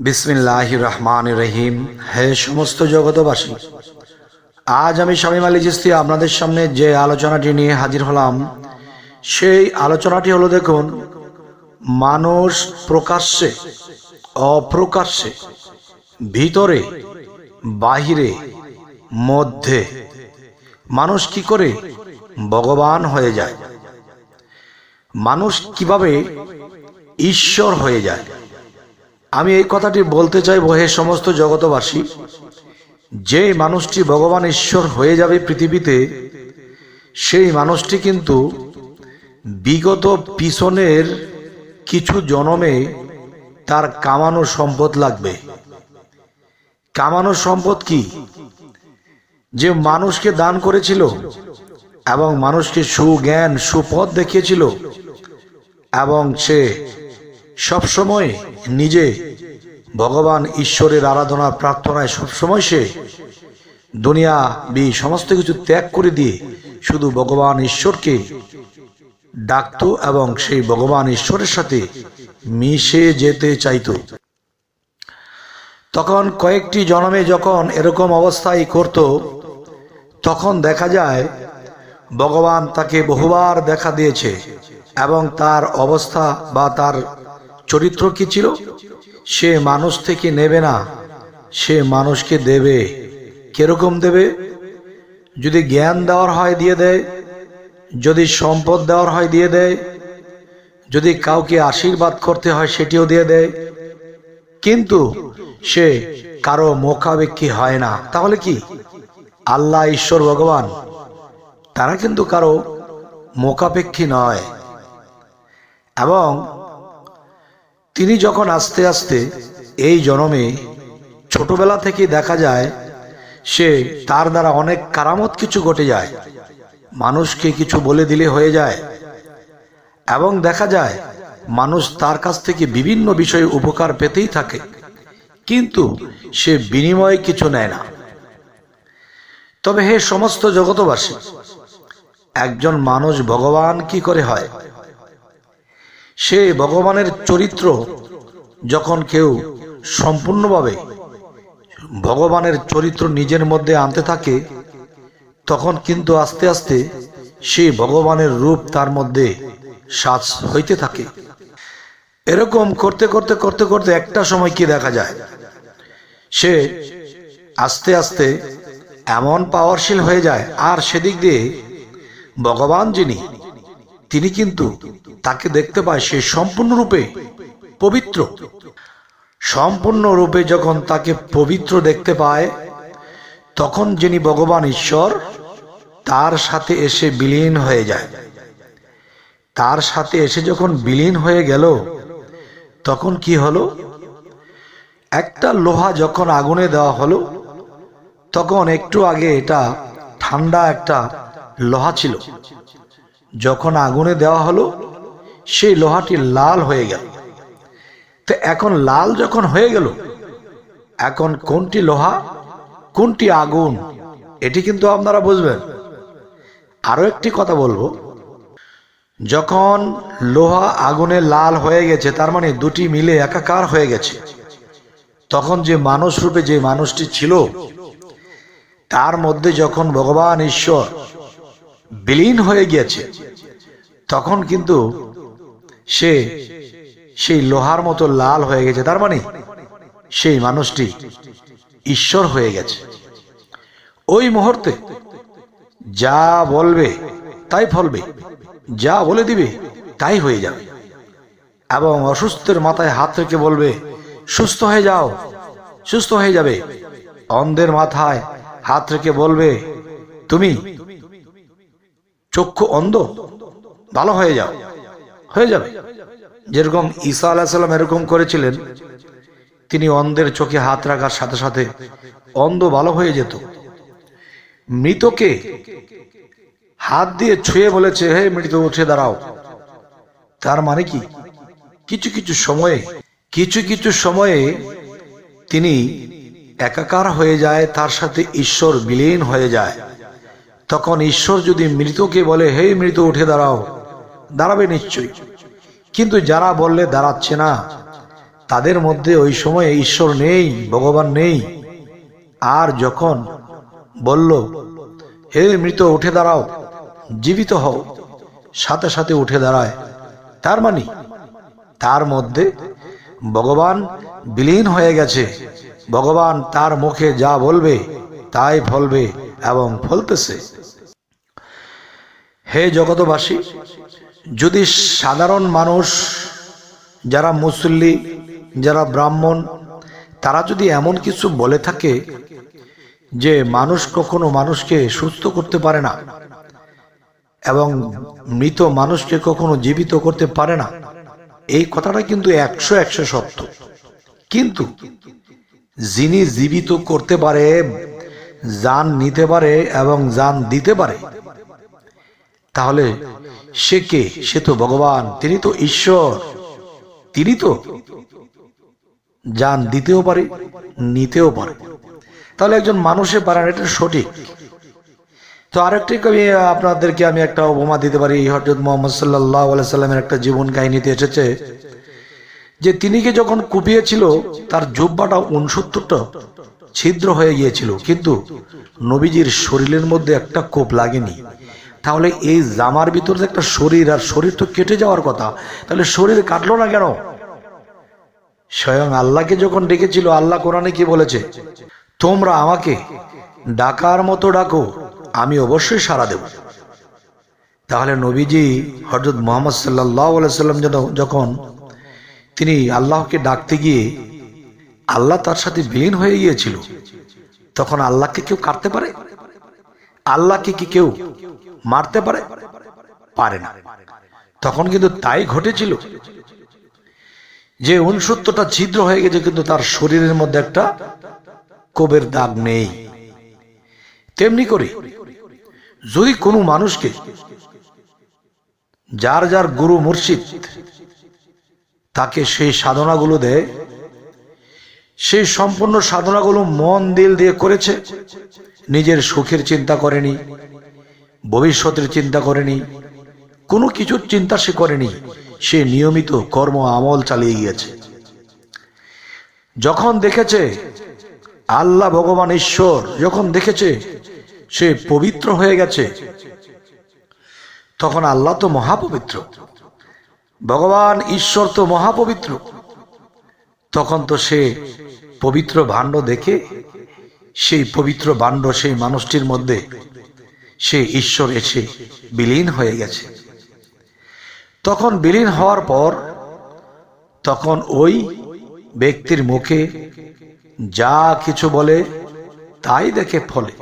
বিসমিল্লাহ রহমান রহিম হে সমস্ত জগতবাসী আজ আমি স্বামী মালি চিস্তি আপনাদের সামনে যে আলোচনাটি নিয়ে হাজির হলাম, সেই আলোচনাটি হলো দেখুন, মানুষ প্রকাশ্যে, অপ্রকাশ্যে, ভিতরে, বাহিরে, মধ্যে, মানুষ কি করে ভগবান হয়ে যায়? মানুষ কীভাবে ঈশ্বর হয়ে যায়? আমি এই কথাটি বলতে চাই হে সমস্ত জগতবাসী, যে মানুষটি ভগবান ঈশ্বর হয়ে যাবে পৃথিবীতে, সেই মানুষটি কিন্তু বিগত পিছনের কিছু জনমে তার কামানো সম্পদ লাগবে। কামানো সম্পদ কি? যে মানুষকে দান করেছিল এবং মানুষকে সুজ্ঞান, সুপথ দেখিয়েছিল এবং সে সবসময় নিজে ভগবান ঈশ্বরের আরাধনা, প্রার্থনায় সবসময় সে দুনিয়া বি সমস্ত কিছু ত্যাগ করে দিয়ে শুধু ভগবান ঈশ্বরকে ডাকত এবং সেই ভগবান ঈশ্বরের সাথে মিশে যেতে চাইতো। তখন কয়েকটি জনমে যখন এরকম অবস্থায় করত, তখন দেখা যায় ভগবান তাকে বহুবার দেখা দিয়েছে এবং তার অবস্থা বা তার চরিত্র কি ছিল? সে মানুষ থেকে নেবে না। সে মানুষকে দেবে। কীরকম দেবে? যদি জ্ঞান দেওয়ার হয় দিয়ে দেয়, যদি সম্পদ দেওয়ার হয় দিয়ে দেয়, যদি কাউকে আশীর্বাদ করতে হয় সেটিও দিয়ে দেয়। কিন্তু সে কারও মোকাবেক্ষী হয় না। তাহলে কি? আল্লাহ ঈশ্বর ভগবান, তারা কিন্তু কারও মোকাপেক্ষী নয়। এবং তিনি যখন আস্তে আস্তে এই জনমে ছোটবেলা থেকে দেখা যায়, সে তার দ্বারা অনেক কারামত কিছু ঘটে যায়। মানুষকে কিছু বলে দিলে হয়ে যায়। এবং দেখা যায়, মানুষ তার কাছ থেকে বিভিন্ন বিষয়ে উপকার পেতেই থাকে। কিন্তু সে বিনিময়ে কিছু নেয় না। তবে হে সমস্ত জগতবাসী একজন মানুষ ভগবান কি করে হয়? সে ভগবানের চরিত্র যখন কেউ সম্পূর্ণভাবে ভগবানের চরিত্র নিজের মধ্যে আনতে থাকে, তখন কিন্তু আস্তে আস্তে সেই ভগবানের রূপ তার মধ্যে সাজ হইতে থাকে। এরকম করতে করতে করতে করতে একটা সময় কি দেখা যায়? সে আস্তে আস্তে এমন পাওয়ারশীল হয়ে যায়, আর সেদিক দিয়ে ভগবান যিনি তিনি কিন্তু তাকে দেখতে পায় সে সম্পূর্ণরূপে পবিত্র। সম্পূর্ণ রূপে যখন তাকে পবিত্র দেখতে পায়, তখন যিনি ভগবান ঈশ্বর, তার সাথে এসে বিলীন হয়ে যায়। তার সাথে এসে যখন বিলীন হয়ে গেল, তখন কি হলো? একটা লোহা যখন আগুনে দেওয়া হলো, তখন একটু আগে এটা ঠান্ডা একটা লোহা ছিল। যখন আগুনে দেওয়া হলো, সেই লোহাটি লাল হয়ে গেল। তো এখন লাল যখন হয়ে গেল, এখন কোনটি লোহা, কোনটি আগুন, এটি কিন্তু আপনারা বুঝবেন। আরও একটি কথা বলব। যখন লোহা আগুনে লাল হয়ে গেছে, তার মানে দুটি মিলে একাকার হয়ে গেছে। তখন যে মানুষ রূপে যে মানুষটি ছিল, তার মধ্যে যখন ভগবান ঈশ্বর বিলীন হয়ে গিয়েছে। তখন কিন্তু সে সেই লোহার মতো লাল হয়ে গেছে। তার মানে সেই মানুষটি ঈশ্বর হয়ে গেছে। ওই মুহূর্তে যা বলবে তাই ফলবে, যা বলে দিবে তাই হয়ে যাবে। এবং অসুস্থের মাথায় হাত রেখে বলবে, সুস্থ হয়ে যাও, সুস্থ হয়ে যাবে। অন্ধের মাথায় হাত রেখে বলবে, তুমি চক্ষু অন্ধ, ভালো হয়ে যাও, হয়ে যাবে। যেরকম ঈসা আলাহিসাল্লাম এরকম করেছিলেন, তিনি অন্ধের চোখে হাত রাখার সাথে সাথে অন্ধ ভালো হয়ে যেত। মৃতকে হাত দিয়ে ছুঁয়ে বলেছে, হে মৃত, উঠে দাঁড়াও। তার মানে কি? কিছু কিছু সময়ে, কিছু কিছু সময়ে তিনি একাকার হয়ে যায়, তার সাথে ঈশ্বর বিলীন হয়ে যায়। তখন ঈশ্বর যদি মৃতকে বলে, হে মৃত, উঠে দাঁড়াও। দাঁড়াবে নিশ্চয়ই। কিন্তু যারা বললে দাঁড়াচ্ছে না, তাদের মধ্যে ওই সময়ে ঈশ্বর নেই, ভগবান নেই। আর যখন বলল, হে মৃত, উঠে দাঁড়াও, জীবিত হও, সাথে সাথে উঠে দাঁড়ায়। তার মানে তার মধ্যে ভগবান বিলীন হয়ে গেছে। ভগবান তার মুখে যা বলবে, তাই ফলবে। এবং ফলতেছে। হে জগতবাসী যদি সাধারণ মানুষ, যারা মুসল্লি, যারা ব্রাহ্মণ, তারা যদি এমন কিছু বলে থাকে যে মানুষ কখনো মানুষকে সুস্থ করতে পারে না এবং মৃত মানুষকে কখনো জীবিত করতে পারে না, এই কথাটা কিন্তু একশো একশো সত্য। কিন্তু যিনি জীবিত করতে পারে যান নিতে পারে এবং যান দিতে পারে। তাহলে সে কে? সে তো ভগবান, তিনি তো ঈশ্বর। তিনি তো যান দিতেও পারে, নিতেও পারে। তাহলে একজন মানুষে পারেন এটা সঠিক। তো আরেকটি কবি, আপনাদেরকে আমি একটা উপমা দিতে পারি হজরত মোহাম্মদ সাল্লাহ সাল্লামের একটা জীবন কাহিনীতে এসেছে, যে তিনিকে যখন কুপিয়েছিল, তার জুব্বাটা উনসত্তরটা ছিদ্র হয়ে গিয়েছিল, কিন্তু নবীজির শরীরের মধ্যে একটা কোপ লাগেনি। তাহলে এই জামার ভিতরে একটা শরীর, আর শরীর তো কেটে যাওয়ার কথা, তাহলে শরীর কাটলো না কেন? স্বয়ং আল্লাহকে যখন ডেকেছিল, আল্লাহ কোরআনে কি বলেছে? তোমরা আমাকে ডাকার মতো ডাকো, আমি অবশ্যই সাড়া দেব। তাহলে নবীজি হজরত মোহাম্মদ সাল্লাহ সাল্লাম যেন যখন তিনি আল্লাহকে ডাকতে গিয়ে আল্লাহ তার সাথে বিলীন হয়ে গিয়েছিল। তখন আল্লাহকে কেউ কাটতে পারে? আল্লাহকে কি কেউ মারতে পারে? পারে না। তখন কিন্তু তাই ঘটেছিল যে উনসত্তরটা ছিদ্র হয়ে গেছে, কিন্তু তার শরীরের মধ্যে একটা কোবের দাগ নেই। তেমনি করে যদি কোনো মানুষকে যার যার গুরু মুর্শিদ তাকে সেই সাধনাগুলো দেয় সেই সম্পূর্ণ সাধনাগুলো মন, দিল দিয়ে করেছে। নিজের সুখের চিন্তা করেনি, ভবিষ্যতের চিন্তা করেনি, কোনো কিছুর চিন্তা সে করেনি, সে নিয়মিত কর্ম আমল চালিয়ে গিয়েছে। যখন দেখেছে আল্লাহ ভগবান ঈশ্বর, যখন দেখেছে সে পবিত্র হয়ে গেছে, তখন আল্লাহ তো মহাপবিত্র, ভগবান ঈশ্বর তো মহাপবিত্র। তখন তো সে পবিত্র ভাণ্ড দেখে, সেই পবিত্র ভাণ্ড সেই মানুষটির মধ্যে সে ঈশ্বর এসে বিলীন হয়ে গেছে। তখন বিলীন হওয়ার পর, তখন ওই ব্যক্তির মুখে যা কিছু বলে তাই দেখে ফলে।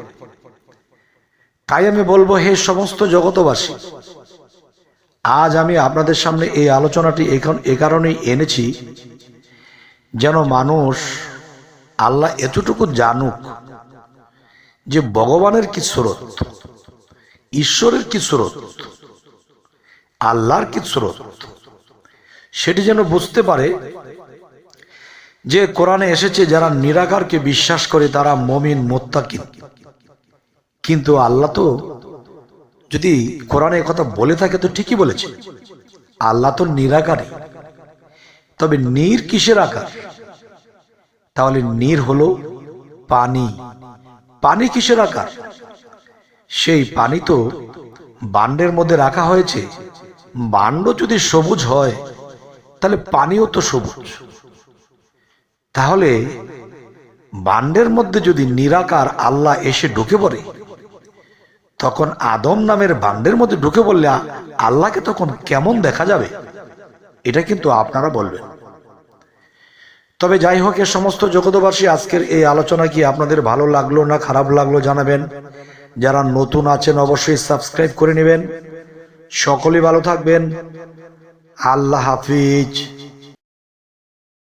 তাই আমি বলব, হে সমস্ত জগতবাসী, আজ আমি আপনাদের সামনে এই আলোচনাটি এখন এ কারণেই এনেছি, যেন মানুষ আল্লাহ এতটুকু জানুক যে ভগবানের কি স্রোত, ঈশ্বরের কি স্রোত, আল্লাহর কি স্রোত, সেটি যেন বুঝতে পারে যে কোরআনে এসেছে, যারা নিরাকারকে বিশ্বাস করে তারা মমিন, মোত্তাকিন। কিন্তু আল্লাহ তো যদি কোরআনে কথা বলে থাকে তো ঠিকই বলেছে। আল্লাহ তো নিরাকারী তবে নীর কিসের আকার? তাহলে নীর হলো পানি। পানি কিসের আকার? সেই পানি তো বান্ডের মধ্যে রাখা হয়েছে। বান্ড যদি সবুজ হয়, তাহলে পানিও তো সবুজ। তাহলে বান্ডের মধ্যে যদি নিরাকার আল্লাহ এসে ঢুকে পড়ে, তখন আদম নামের বান্ডের মধ্যে ঢুকে পড়লে আল্লাহকে তখন কেমন দেখা যাবে? এটা কিন্তু আপনারা বলবেন। তবে যাই হোক এ সমস্ত জগতবাসী আজকের এই আলোচনা কি আপনাদের ভালো লাগল না খারাপ লাগল জানাবেন। যারা নতুন আছেন অবশ্যই সাবস্ক্রাইব করে নেবেন। সকলেই ভালো থাকবেন। আল্লাহ হাফিজ।